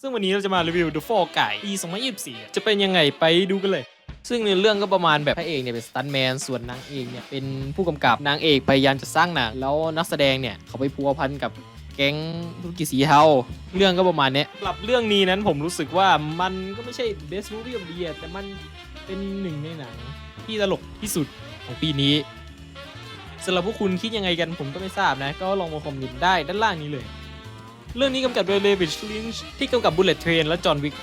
ซึ่งวันนี้เราจะมารีวิว The Fall Guy ปี2024 จะเป็นยังไงไปดูกันเลย ซึ่งในเรื่องก็ประมาณแบบพระเอกเนี่ยเป็นสตันแมน ส่วนนางเอกเนี่ยเป็นผู้กำกับ นางเอกพยายามจะสร้างหนัง แล้วนักแสดงเนี่ยเขาไปพัวพันกับแก๊งธุรกิจสีเทา เรื่องก็ประมาณเนี้ยสำหรับเรื่องนี้นั้นผมรู้สึกว่ามันก็ไม่ใช่ best movie of the year แต่มันเป็นหนึ่งในหนังที่ตลกที่สุดของปีนี้สำหรับพวกคุณคิดยังไงกันผมก็ไม่ทราบนะ ก็ลองมาคอมเมนต์ได้ด้านล่างนี้เลย เรื่องนี้กำกับโดยเลวิชลินช์ที่กำกับ Bullet Train และจอห์นวิก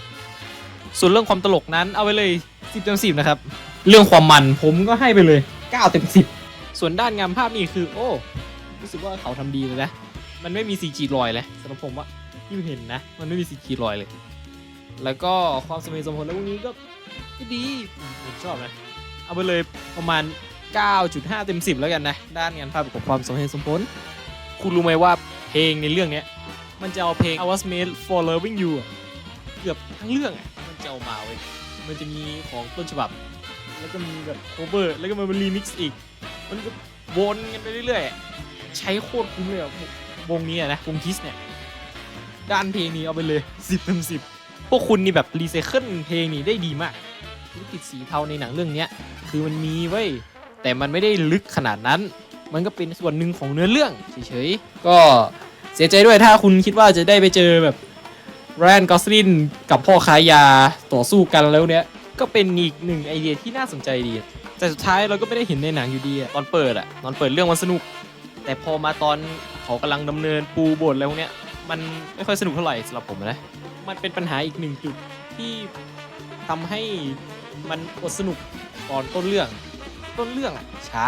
ส่วนเรื่องความตลกนั้นเอาไปเลย 10เต็ม10 นะครับ เรื่องความมันผมก็ให้ไปเลย 9 เต็ม 10 ส่วนด้านงานภาพนี่คือ โอ้รู้สึกว่าเขาทำดีเลยนะ มันไม่มี CG ลอยเลยสำหรับผมว่าที่เห็นนะ มันไม่มี CG ลอยเลย แล้วก็ความสมเหตุสมผลแล้วพวกนี้ก็ก็ดีผมชอบนะ เอาไปเลยประมาณ 9.5 เต็ม 10 แล้วกันนะ ด้านงานภาพกับความสมเหตุสมผล คุณรู้ไหมว่าเพลงในเรื่องนี้ มันจะเอาเพลง I was made for loving you เกือบทั้งเรื่องอะมันจะเอามาเว้ยมันจะมีของต้นฉบับ แล้วก็มีแบบ cover แล้วก็มาเป็นรีมิกซ์อีก มันก็วนกันไปเรื่อยๆ ใช้โคตรคุ้มเลยอะวงนี้นะวงคิสเนี่ย ด้านเพลงนี้เอาไปเลย 10เต็ม10 พวกคุณนี่แบบรีไซเคิลเพลงนี้ได้ดีมากธุรกิจสีเทาในหนังเรื่องนี้คือมันมีเว้ยแต่มันไม่ได้ลึกขนาดนั้น มันก็เป็นส่วนหนึ่งของเนื้อเรื่องเฉยๆก็ เสียใจด้วยถ้าคุณคิดว่าจะได้ไปเจอแบบแรนกอสลินกับพ่อค้ายาต่อสู้กันแล้วเนี้ยก็เป็นอีกหนึ่งไอเดียที่น่าสนใจดี แต่สุดท้ายเราก็ไม่ได้เห็นในหนังอยู่ดีอะตอนเปิดอะตอนเปิดเรื่องมันสนุก แต่พอมาตอนเขากำลังดำเนินปูบทแล้วเนี้ยมันไม่ค่อยสนุกเท่าไหร่สำหรับผมนะ มันเป็นปัญหาอีกหนึ่งจุดที่ทำให้มันอดสนุกตอนต้นเรื่อง ต้นเรื่องอะช้า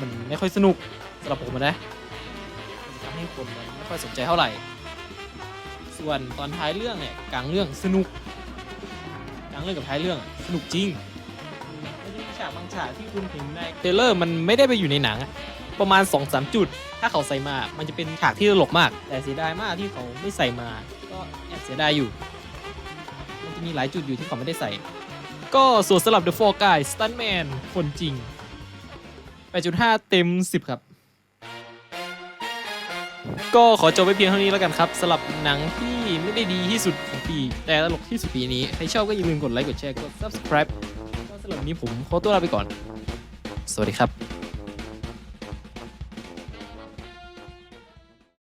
มันไม่ค่อยสนุกสำหรับผมนะำให้คนมันไม่ค่อยสนใจเท่าไหร่ ส่วนตอนท้ายเรื่องเนี่ยกลางเรื่องสนุกกลางเรื่องกับท้ายเรื่องสนุกจริงมันจะมีฉากบางฉากที่คุณเห็นในเทรลเลอร์มันไม่ได้ไปอยู่ในหนังอะประมาณ2อสจุด ถ้าเขาใส่มา มันจะเป็นฉากที่ตลกมาก แต่เสียดายมากที่เขาไม่ใส่มา ก็แอบเสียดายอยู่ มันจะมีหลายจุดอยู่ที่เขาไม่ได้ใส่ ก็ส่วนสำหรับ The Four Guys Stuntman คนจริง8.5 เต็ม 10 ครับ ก็ขอจบไปเพียงเท่านี้แล้วกันครับสำหรับหนังที่ไม่ได้ดีที่สุดของปี แต่ตลกที่สุดปีนี้ ใครชอบก็อย่าลืมกดไลค์กดแชร์กด subscribe ก็สำหรับวันนี้ผมขอตัวลาไปก่อน สวัสดีครับ